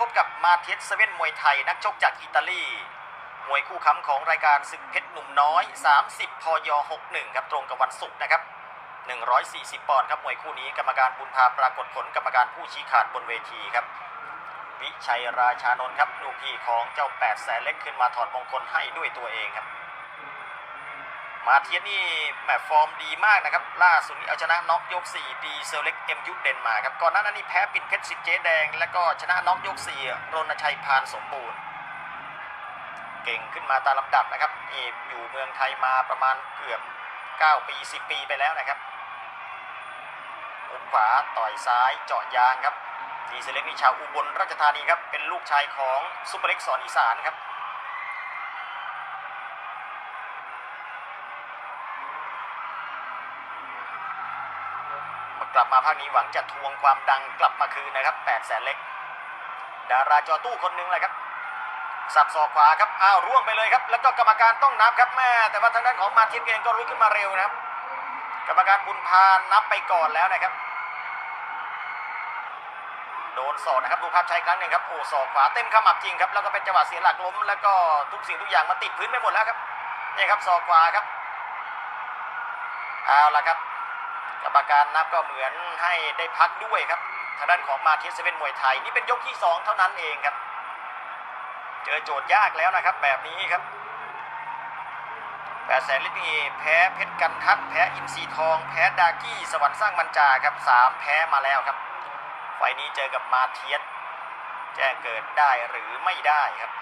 พบกับมาเทสเซเว่นมวยไทยนักชกจากอิตาลี มวยคู่ค้ำของรายการศึกเพชรหนุ่มน้อย 30 พย 61 ครับตรงกับวันศุกร์นะครับ 140 ปอนด์ครับมวยคู่นี้กรรมการบุญพาปรากฏผลกรรมการผู้ชี้ขาดบนเวทีครับวิชัยราชานนท์ครับลูกพี่ของเจ้าแปดแสนเล็กขึ้นมาถอดมงคลให้ด้วยตัวเองครับ มาเทียนนี่แหมฟอร์มดีมากนะครับ ล่าสุดนี้เอาชนะน็อกยก 4 ดีเซลเล็กเอ็มยุเดนมาร์กครับก่อนหน้านั้นนี่แพ้ปิ่นเพชรสิทธิ์เจ๊แดง แล้วก็ชนะน็อกยก 4 รณชัยพานสมบูรณ์ เก่งขึ้นมาตามลำดับนะครับนี่อยู่เมืองไทยมาประมาณเกือบ 9 ปี 10 ปีไปแล้วนะครับหุกขวาต่อยซ้ายเจาะยางครับดีเซลเล็กนี่ชาวอุบลราชธานีครับเป็นลูกชายของซุปเปอร์เล็กสอนอีสานครับ กลับมาภาคนี้หวังจะทวงความดังกลับมาคืนนะครับ8แสนเล็ก ดาราจอตู้คนหนึ่งแหละครับ สับศอกขวาครับอ้าวร่วงไปเลยครับ แล้วก็กรรมการต้องนับครับแม่แต่ว่าทางด้านของมาเทียนเองก็ลุกขึ้นมาเร็วนะครับ กรรมการบุญพานับไปก่อนแล้วนะครับ โดนศอกนะครับดูภาพใช้ครั้งหนึ่งครับโอ้ศอกขวาเต็มขมับจริงครับแล้วก็เป็นจังหวะเสียหลักล้ม แล้วก็ทุกสิ่งทุกอย่างมาติดพื้นไปหมดแล้วครับนี่ครับศอกขวาครับเอาละครับ กรรมการนับก็เหมือนให้ได้พักด้วยครับทางด้านของมาเทสเซเว่นมวยไทยนี่เป็นยกที่ 2 เท่านั้นเองครับ เจอโจทย์ยากแล้วนะครับ แบบนี้ครับแปดแสนลิตรนี่แพ้เพชรกันทัดแพ้อินซีทอง แพ้ดากี้สวรรค์สร้างบรรจาครับสามแพ้มาแล้วครับ ไฟล์นี้เจอกับมาเทียสแจ้งเกิดได้หรือไม่ได้ครับ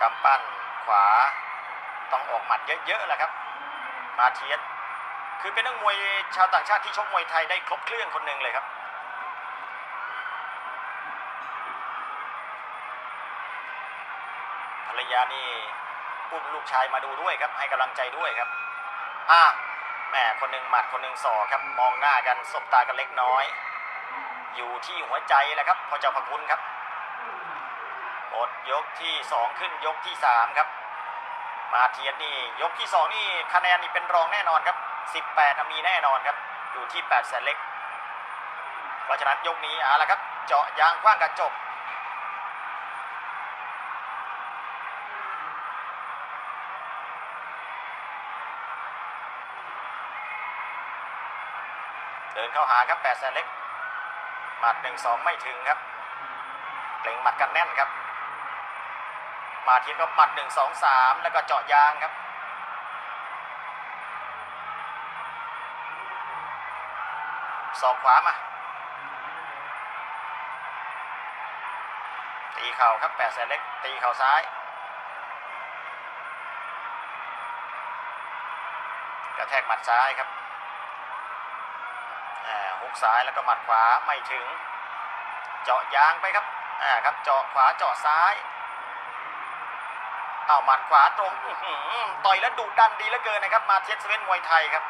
กำปั้น วา ต้องออกหมัดเยอะๆแหละครับ มาเทียสคือเป็นนักมวยชาวต่างชาติที่ชกมวยไทยได้ครบเครื่องคนหนึ่งเลยครับภรรยานี่อุ้มลูกชายมาดูด้วยครับให้กำลังใจด้วยครับอะแหมคนหนึ่งหมัดคนหนึ่งศอกครับมองหน้ากันสบตากันเล็กน้อย อยู่ที่หัวใจแหละครับพอเจ้าพระคุณครับหมดยกที่ 2 ขึ้นยกที่ 3 ครับ มาเทียนนี่ยกที่ 2 นี่คะแนนนี่เป็นรองแน่นอนครับ 18 มีแน่นอนครับ อยู่ที่8แสนเล็ก เพราะฉะนั้นยกนี้เอาละครับ เจาะยางคว้างกระจกเดินเข้าหาครับ8แสนเล็ก หมัดหนึ่งสองไม่ถึงครับเปล่งหมัดกันแน่นครับ มาเทียนก็หมัดหนึ่งสองสามแล้วก็เจาะยางครับศอกขวามาตีเข่าครับแปดแสนเล็กตีเข่าซ้ายกระแทกหมัดซ้ายครับอ่าฮุกซ้ายแล้วก็หมัดขวาไม่ถึง เจาะยางไปครับอ่าครับเจาะขวาเจาะซ้าย เอาหมัดขวาตรงต่อยแล้วดุดันดีเหลือเกินนะครับ มาเทียสเว่นมวยไทยครับ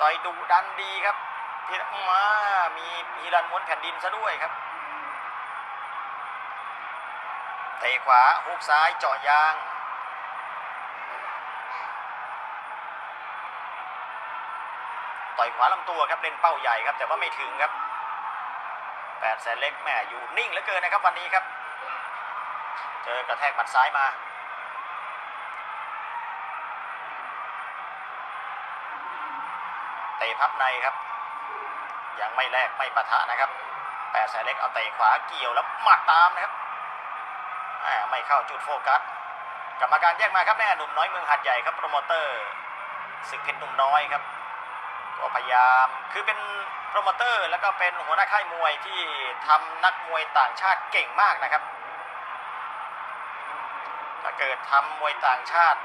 ต่อยดุดันดีครับพี่มามีฮีรันม้วนแผ่นดินซะด้วยครับเตะขวาฮุกซ้ายเจาะยางต่อยขวาลำตัวครับเล่นเป้าใหญ่ครับ แต่ว่าไม่ถึงครับ แปดแสนเล็กแม่อยู่นิ่งเหลือเกินนะครับวันนี้ครับ เจอกระแทกมัดซ้ายมาเตะพับในครับ ยังไม่แลกไม่ปะทะนะครับแปดแสนเล็กเอาเตะขวาเกี่ยวแล้วหมัดตามนะครับไม่เข้าจุดโฟกัสกรรมการแยกมาครับแน่หนุ่มน้อยเมืองหัดใหญ่ครับโปรโมเตอร์ศึกเพชรหนุ่มน้อยครับก็พยายามคือเป็น โปรโมเตอร์แล้วก็เป็นหัวหน้าค่ายมวยที่ทำนักมวยต่างชาติเก่งมากนะครับ ถ้าเกิดทำมวยต่างชาติ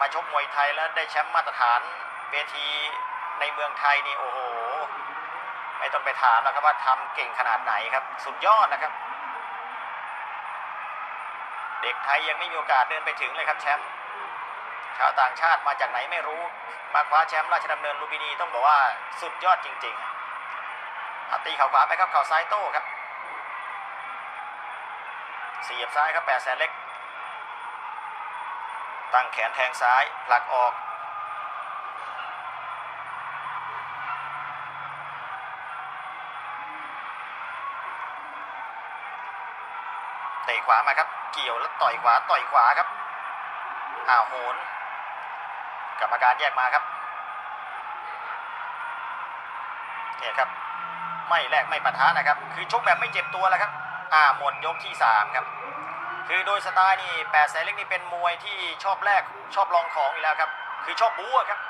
มาชกมวยไทยแล้วได้แชมป์มาตรฐานเวทีในเมืองไทยนี่โอ้โห ไม่ต้องไปถามแล้วครับว่าทำเก่งขนาดไหนครับ สุดยอดนะครับ เด็กไทยยังไม่มีโอกาสเดินไปถึงเลยครับแชมป์ชาวต่างชาติมาจากไหนไม่รู้ มาคว้าแชมป์ราชดำเนินลูมพินีต้องบอกว่าสุดยอดจริง ๆ ตีเข่าขวาไปครับเข่าซ้ายโต้ครับเสียบซ้ายครับแปดแสนเล็ก ตั้งแขนแทงซ้ายผลักออก เตะขวามาครับ เกี่ยวแล้วต่อยขวาต่อยขวาครับอ้าวโหนกรรมการแยกมาครับเนี่ยครับ ไม่แลกไม่ปะทะนะครับ คือชกแบบไม่เจ็บตัวแล้วครับ อ่าหมดยกที่ 3 ครับ คือโดยสไตล์นี่แปดแสนเล็กนี่เป็นมวยที่ชอบแลกชอบลองของอยู่แล้วครับ คือชอบบู๊ครับ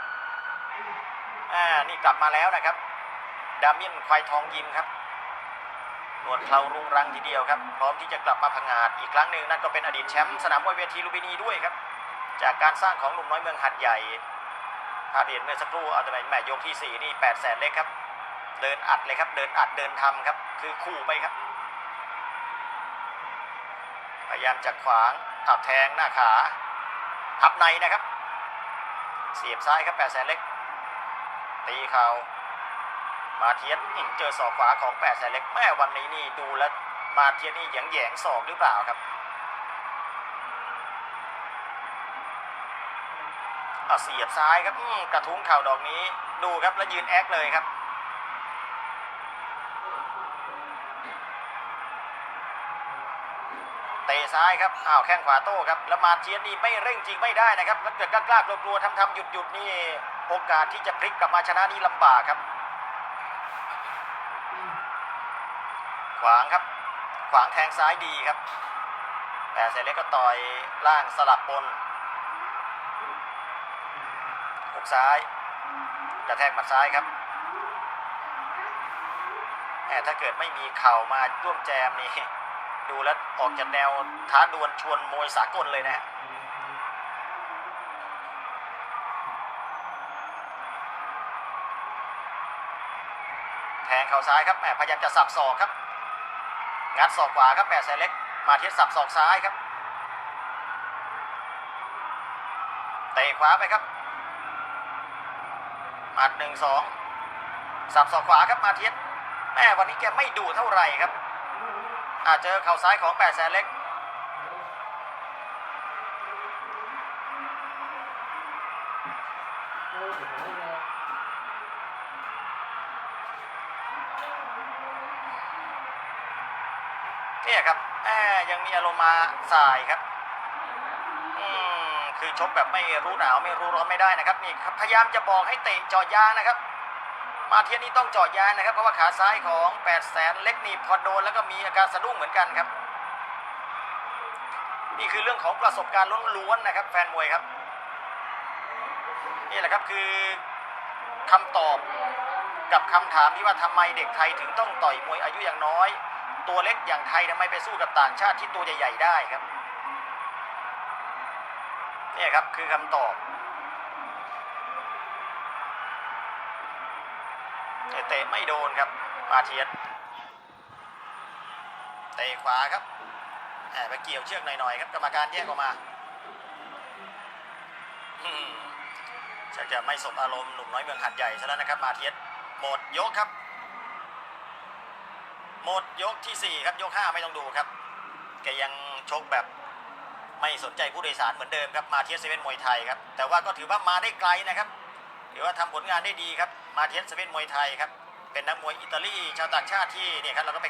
อ่า นี่กลับมาแล้วนะครับ ดามินควายทองยิมครับหนวดเครารุงรังทีเดียวครับ พร้อมที่จะกลับมาพังาดอีกครั้งหนึ่งนั่นก็เป็นอดีตแชมป์สนามมวยเวทีลุมพินีด้วยครับ จากการสร้างของหนุ่มน้อยเมืองหัดใหญ่ภาพเห็นเมื่อสักครู่เอาแต่แม่ยกที่ 4 นี่8 0 0แสนเล็กครับ เดินอัดเลยครับ เดินอัดเดินทำครับ คือคู่ไปครับ พยายามจะขวางอับแทงหน้าขาพับในนะครับ เสียบซ้ายครับ8 0 0แสนเล็ก ตีเข่ามาเทียนเจอศอกขวาของ8 0 0แสนเล็กแม่วันนี้นี่ดูแล้วมาเทียนนี่แยงแยงๆศอกหรือเปล่าครับเอาเสียบซ้ายครับกระทุ้งเข่าดอกนี้ดูครับแล้วยืนแอคเลยครับ เตะซ้ายครับอ้าวแข้งขวาโต้ครับแล้วมาเทียนนี่ไม่เร่งจริงไม่ได้นะครับแล้วเกิดกล้ากลัวๆทำๆหยุดๆนี่โอกาสที่จะพลิกกลับมาชนะนี่ลำบากครับ ขวางครับ ขวางแทงซ้ายดีครับ แต่เสร็จเล็กก็ต่อยล่างสลับบนหกซ้ายกระแทกหมัดซ้ายครับแหมถ้าเกิดไม่มีเข่ามาร่วมแจมนี่ ดูแล้วออกจากแนวท้าดวลชวนมวยสากลเลยนะฮะแทงเข่าซ้ายครับแหมพยายามจะสับศอกครับ งัดศอกขวาครับแปดแสนเล็ก มาเทียบสับศอกซ้ายครับเตะขวาไปครับหมัดหนึ่งสองสับศอกขวาครับมาเทียบแม่วันนี้แกไม่ดูเท่าไหร่ครับ อาจเจอเข่าซ้ายของแปดแสนเล็ก เนี่ยครับแอยังมีอารมณ์มาสายครับอืมคือชกแบบไม่รู้หนาวไม่รู้ร้อนไม่ได้นะครับนี่ครับพยายามจะบอกให้เตะจาะยางนะครับ มาเทียนนี้ต้องเจาะยางนะครับ เพราะว่าขาซ้ายของ8 0 0แสนเล็กนี่พอโดนแล้วก็มีอาการสะดุ้งเหมือนกันครับ นี่คือเรื่องของประสบการณ์ล้วนๆนะครับ แฟนมวยครับ นี่แหละครับคือคำตอบกับคำถามที่ว่าทำไมเด็กไทยถึงต้องต่อยมวยอายุอย่างน้อย ตัวเล็กอย่างไทยทำไมไปสู้กับต่างชาติที่ตัวใหญ่ ๆ ได้ครับนี่ครับคือคำตอบ เตะไม่โดนครับมาเทียนเตะขวาครับแอบไปเกี่ยวเชือกหน่อยๆครับกรรมการแยกออกมาชักจะไม่สมอารมณ์หนุ่มน้อยเมืองหัดใหญ่ซะแล้วนะครับ มาเทียนหมดยกครับ หมดยกที่ 4 ครับยก 5 ไม่ต้องดูครับแกยังชกแบบไม่สนใจผู้โดยสารเหมือนเดิมครับมาเทียสเซเว่นมวยไทยครับแต่ว่าก็ถือว่ามาได้ไกลนะครับถือว่าทำผลงานได้ดีครับ มาเทสเซเว่นมวยไทยครับ เป็นนักมวยอิตาลีชาวต่างชาติที่เนี่ยครับเราก็ไป